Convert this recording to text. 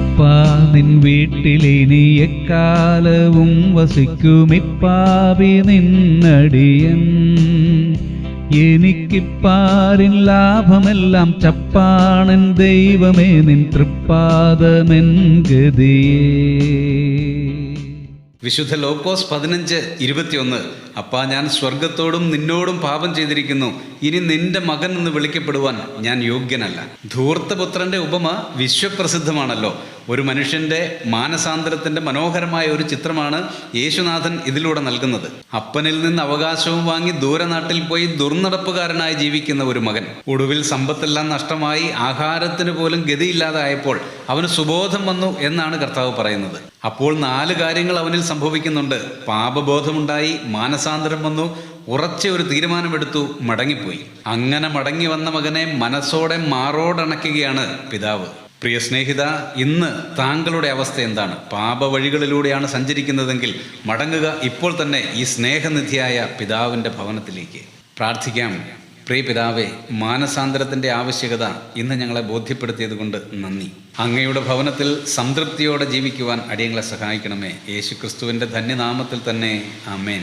അപ്പാ നിൻ വീട്ടിലിനി എക്കാലവും വസിക്കുമിപ്പാവി നിന്നടിയൻ. എനിക്കിപ്പാരിൻ ലാഭമെല്ലാം ചപ്പാണൻ ദൈവമേ നിൻ തൃപ്പാദമെൻ ഗതിയേ. വിശുദ്ധ ലോക്കോസ് പതിനഞ്ച് ഇരുപത്തിയൊന്ന്. അപ്പാ ഞാൻ സ്വർഗത്തോടും നിന്നോടും പാപം ചെയ്തിരിക്കുന്നു. ഇനി നിന്റെ മകൻ എന്ന് വിളിക്കപ്പെടുവാൻ ഞാൻ യോഗ്യനല്ല. ധൂർത്തപുത്രന്റെ ഉപമ വിശ്വപ്രസിദ്ധമാണല്ലോ. ഒരു മനുഷ്യന്റെ മാനസാന്തരത്തിന്റെ മനോഹരമായ ഒരു ചിത്രമാണ് യേശുനാഥൻ ഇതിലൂടെ നൽകുന്നത്. അപ്പനിൽ നിന്ന് അവകാശവും വാങ്ങി ദൂരനാട്ടിൽ പോയി ദുർനടപ്പുകാരനായി ജീവിക്കുന്ന ഒരു മകൻ. ഒടുവിൽ സമ്പത്തെല്ലാം നഷ്ടമായി ആഹാരത്തിന് പോലും ഗതിയില്ലാതായപ്പോൾ അവന് സുബോധം വന്നു എന്നാണ് കർത്താവ് പറയുന്നത്. അപ്പോൾ നാല് കാര്യങ്ങൾ അവനിൽ സംഭവിക്കുന്നുണ്ട്. പാപബോധമുണ്ടായി മാനസാന്തരം വന്നു ഉറച്ച ഒരു തീരുമാനമെടുത്തു മടങ്ങിപ്പോയി. അങ്ങനെ മടങ്ങി വന്ന മകനെ മനസ്സോടെ മാറോടണക്കുകയാണ് പിതാവ്. പ്രിയ സ്നേഹിത ഇന്ന് താങ്കളുടെ അവസ്ഥ എന്താണ്? പാപവഴികളിലൂടെയാണ് സഞ്ചരിക്കുന്നതെങ്കിൽ മടങ്ങുക ഇപ്പോൾ തന്നെ ഈ സ്നേഹനിധിയായ പിതാവിന്റെ ഭവനത്തിലേക്ക്. പ്രാർത്ഥിക്കാം. പ്രിയ പിതാവേ മാനസാന്തരത്തിന്റെ ആവശ്യകത ഇന്ന് ഞങ്ങളെ ബോധ്യപ്പെടുത്തിയത് കൊണ്ട് നന്ദി. അങ്ങയുടെ ഭവനത്തിൽ സംതൃപ്തിയോടെ ജീവിക്കുവാൻ അടിയങ്ങളെ സഹായിക്കണമേ. യേശു ക്രിസ്തുവിന്റെ ധന്യനാമത്തിൽ തന്നെ. ആമേൻ.